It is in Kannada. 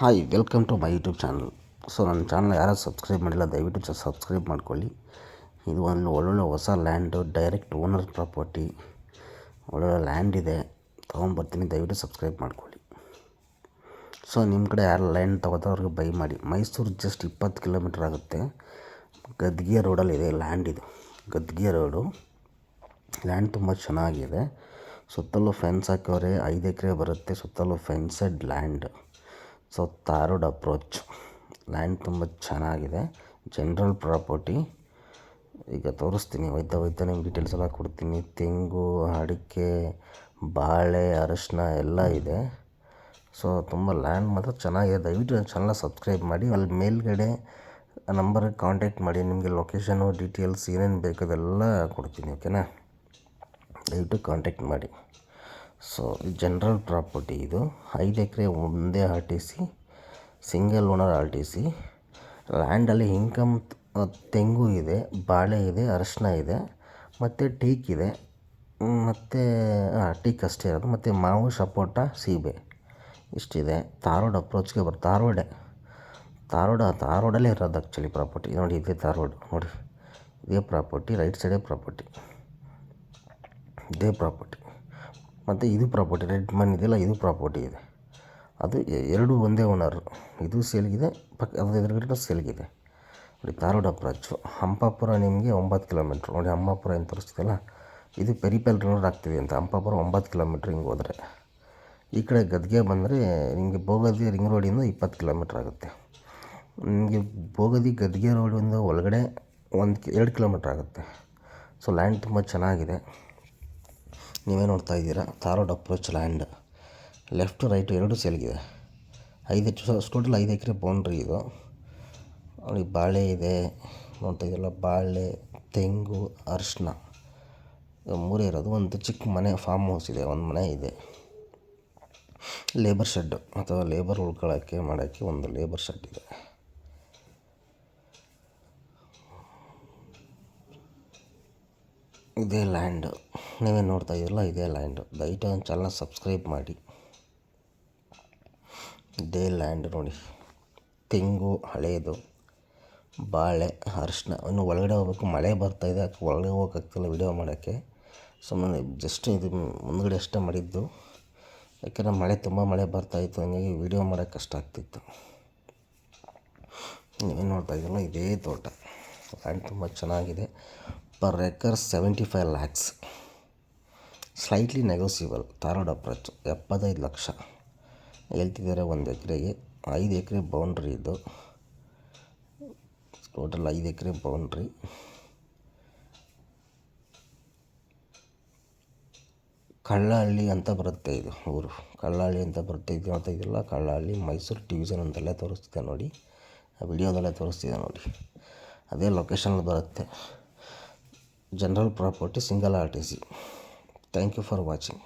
Hi welcome to my YouTube channel so ನನ್ನ ಚಾನಲ್ ಯಾರು ಸಬ್ಸ್ಕ್ರೈಬ್ ಮಾಡಿಲ್ಲ ದಯವಿಟ್ಟು ಸಬ್ಸ್ಕ್ರೈಬ್ ಮಾಡ್ಕೊಳ್ಳಿ ಇದು ಒಂದು ಒಳ್ಳೊಳ್ಳೆ ಹೊಸ ಲ್ಯಾಂಡು ಡೈರೆಕ್ಟ್ ಓನರ್ ಪ್ರಾಪರ್ಟಿ ಒಳ್ಳೊಳ್ಳೆ ಲ್ಯಾಂಡ್ ಇದೆ ತೊಗೊಂಬರ್ತೀನಿ ದಯವಿಟ್ಟು ಸಬ್ಸ್ಕ್ರೈಬ್ ಮಾಡ್ಕೊಳ್ಳಿ ಸೊ ನಿಮ್ಮ ಕಡೆ ಯಾರು ಲ್ಯಾಂಡ್ ಅವ್ರಿಗೆ ಬೈ ಮಾಡಿ ಮೈಸೂರು ಜಸ್ಟ್ ಇಪ್ಪತ್ತು ಕಿಲೋಮೀಟ್ರ್ ಆಗುತ್ತೆ ಗದ್ಗಿಯ ರೋಡಲ್ಲಿ ಇದೆ ಲ್ಯಾಂಡ್ ಇದು ಗದ್ಗಿಯ ರೋಡು ಲ್ಯಾಂಡ್ ತುಂಬ ಚೆನ್ನಾಗಿದೆ ಸುತ್ತಲೂ ಫೆನ್ಸ್ ಹಾಕೋರೆ ಐದು ಎಕರೆ ಬರುತ್ತೆ ಸುತ್ತಲೂ fenced land so tar road approach land ತುಂಬ ಚೆನ್ನಾಗಿದೆ ಜನರಲ್ ಪ್ರಾಪರ್ಟಿ ಈಗ ತೋರಿಸ್ತೀನಿ ಒಯ್ತಾ ಒಯ್ದ ನಿಮ್ಗೆ ಡೀಟೇಲ್ಸ್ ಎಲ್ಲ ಕೊಡ್ತೀನಿ ತೆಂಗು ಅಡಿಕೆ ಬಾಳೆ ಅರಶಿನ ಎಲ್ಲ ಇದೆ ಸೊ ತುಂಬ ಲ್ಯಾಂಡ್ ಮಾತ್ರ ಚೆನ್ನಾಗಿದೆ ದಯವಿಟ್ಟು ನನ್ನ ಸಬ್ಸ್ಕ್ರೈಬ್ ಮಾಡಿ ಅಲ್ಲಿ ಮೇಲ್ಗಡೆ ನಂಬರ್ಗೆ ಕಾಂಟ್ಯಾಕ್ಟ್ ಮಾಡಿ ನಿಮಗೆ ಲೊಕೇಶನು ಡೀಟೇಲ್ಸ್ ಏನೇನು ಬೇಕು ಅದೆಲ್ಲ ಕೊಡ್ತೀನಿ ಓಕೆನಾ ದಯವಿಟ್ಟು ಕಾಂಟ್ಯಾಕ್ಟ್ ಮಾಡಿ ಸೊ ಜನರಲ್ ಪ್ರಾಪರ್ಟಿ ಇದು ಐದು ಎಕರೆ ಒಂದೇ R T C single owner R T C ಲ್ಯಾಂಡಲ್ಲಿ income ತೆಂಗು ಇದೆ ಬಾಳೆ ಇದೆ ಅರಶಿನ ಇದೆ ಮತ್ತು ಟೀಕ್ ಇದೆ ಮತ್ತು ಟೀಕ್ ಅಷ್ಟೇ ಇರೋದು ಮತ್ತು ಮಾವು ಸಪೋಟ ಸೀಬೆ ಇಷ್ಟಿದೆ ಧಾರವಾಡ ಅಪ್ರೋಚ್ಗೆ ಬರುತ್ತೆ ಧಾರವಾಡೆ ಧಾರವಾಡ ಧಾರವಾಡಲ್ಲೇ ಇರೋದು ಆ್ಯಕ್ಚುಲಿ ಪ್ರಾಪರ್ಟಿ ನೋಡಿ ಇದೇ ಧಾರವಾಡ ನೋಡಿ ಇದೇ ಪ್ರಾಪರ್ಟಿ ರೈಟ್ ಸೈಡೇ ಪ್ರಾಪರ್ಟಿ ಇದೇ ಪ್ರಾಪರ್ಟಿ ಮತ್ತು ಇದು ಪ್ರಾಪರ್ಟಿ ರೆಡ್ ಮನ್ ಇದೆಲ್ಲ ಇದು ಪ್ರಾಪರ್ಟಿ ಇದೆ ಅದು ಎರಡು ಒಂದೇ ಓನರು ಇದು ಸೇಲ್ಗಿದೆ ಪಕ್ಕ ಅದ್ರ ಎದುರುಗಡೆ ಸೇಲ್ಗಿದೆ ನೋಡಿ ಧಾರವಾಡ ಅಪ್ರಾಚು ಹಂಪಾಪುರ ನಿಮಗೆ ಒಂಬತ್ತು ಕಿಲೋಮೀಟ್ರ್ ನೋಡಿ ಹಂಪಾಪುರ ಏನು ತೋರಿಸ್ತಿಲ್ಲ ಇದು ಪೆರಿಪೆಲ್ ರೋಡ್ ಆಗ್ತಿದೆ ಅಂತ ಹಂಪಾಪುರ ಒಂಬತ್ತು ಕಿಲೋಮೀಟ್ರ್ ಹಿಂಗೆ ಹೋದರೆ ಈ ಕಡೆ ಗದ್ಗೆ ಬಂದರೆ ನಿಮಗೆ ಬೋಗದಿ ರಿಂಗ್ ರೋಡಿಂದ ಇಪ್ಪತ್ತು ಕಿಲೋಮೀಟ್ರ್ ಆಗುತ್ತೆ ನಿಮಗೆ ಬೋಗದಿ ಗದ್ಗೆ ರೋಡಿಂದ ಒಳಗಡೆ ಒಂದು ಎರಡು ಕಿಲೋಮೀಟ್ರ್ ಆಗುತ್ತೆ ಸೊ ಲ್ಯಾಂಡ್ ತುಂಬ ಚೆನ್ನಾಗಿದೆ ನೀವೇ ನೋಡ್ತಾ ಇದ್ದೀರಾ tar road approach land left right ಎರಡು ಸೇಲ್ಗಿದೆ ಐದು ಟೋಟಲ್ ಐದು ಎಕರೆ ಬೌಂಡ್ರಿ ಇದು ನೋಡಿ ಬಾಳೆ ಇದೆ ನೋಡ್ತಾ ಇದೆಯಲ್ಲ ಬಾಳೆ ತೆಂಗು ಅರಿಶಿನ ಮೂರೇ ಇರೋದು ಒಂದು ಚಿಕ್ಕ ಮನೆ ಫಾರ್ಮ್ ಹೌಸ್ ಇದೆ ಒಂದು ಮನೆ ಇದೆ ಲೇಬರ್ ಶೆಡ್ಡು ಅಥವಾ ಲೇಬರ್ ಉಳ್ಕೊಳ್ಳೋಕ್ಕೆ ಮಾಡೋಕ್ಕೆ ಒಂದು ಲೇಬರ್ ಶೆಡ್ ಇದೆ ಇದೇ ಲ್ಯಾಂಡ್ ನೀವೇನು ನೋಡ್ತಾ ಇದ್ದೀರಲ್ಲ ಇದೇ ಲ್ಯಾಂಡ್ ದಯವಿಟ್ಟು ಒಂದು ಚಾನಲ್ ಸಬ್ಸ್ಕ್ರೈಬ್ ಮಾಡಿ ಇದೇ ಲ್ಯಾಂಡ್ ನೋಡಿ ತೆಂಗು ಹಳೆಯದು ಬಾಳೆ ಅರಿಶಿನ ಇನ್ನು ಒಳಗಡೆ ಹೋಗ್ಬೇಕು ಮಳೆ ಬರ್ತಾಯಿದೆ ಅದಕ್ಕೆ ಒಳಗಡೆ ಹೋಗೋಕ್ಕಾಗ್ತಿಲ್ಲ ವಿಡಿಯೋ ಮಾಡೋಕ್ಕೆ ಸುಮ್ಮನೆ ಜಸ್ಟ್ ಇದು ಮುಂದ್ಗಡೆ ಅಷ್ಟೇ ಮಾಡಿದ್ದು ಯಾಕೆಂದರೆ ಮಳೆ ತುಂಬ ಮಳೆ ಬರ್ತಾಯಿತ್ತು ಹಂಗಾಗಿ ವಿಡಿಯೋ ಮಾಡೋಕ್ಕೆ ಕಷ್ಟ ಆಗ್ತಿತ್ತು ನೀವೇನು ನೋಡ್ತಾ ಇದ್ದೀರಲ್ಲ ಇದೇ ತೋಟ ಲ್ಯಾಂಡ್ ತುಂಬ ಚೆನ್ನಾಗಿದೆ per acre seventy five lakhs slightly negotiable Dharwad approach ಎಪ್ಪತ್ತೈದು ಲಕ್ಷ ಹೇಳ್ತಿದ್ದಾರೆ ಒಂದು ಎಕರೆಗೆ ಐದು ಎಕರೆ ಬೌಂಡ್ರಿ ಇದು ಟೋಟಲ್ ಐದು ಎಕರೆ ಬೌಂಡ್ರಿ ಕಳ್ಳಹಳ್ಳಿ ಅಂತ ಬರುತ್ತೆ ಇದು ಊರು ಕಳ್ಳಹಳ್ಳಿ ಅಂತ ಬರುತ್ತೆ ಇದು ಅಂತ ಇದೆಲ್ಲ ಕಳ್ಳಹಳ್ಳಿ ಮೈಸೂರು ಡಿವಿಷನ್ ಅಂತಲ್ಲೇ ತೋರಿಸ್ತಿದೆ ನೋಡಿ ಆ ವಿಡಿಯೋದಲ್ಲೇ ತೋರಿಸ್ತಿದೆ ನೋಡಿ ಅದೇ ಲೊಕೇಶನಲ್ಲಿ ಬರುತ್ತೆ general property singularity. Thank you for watching.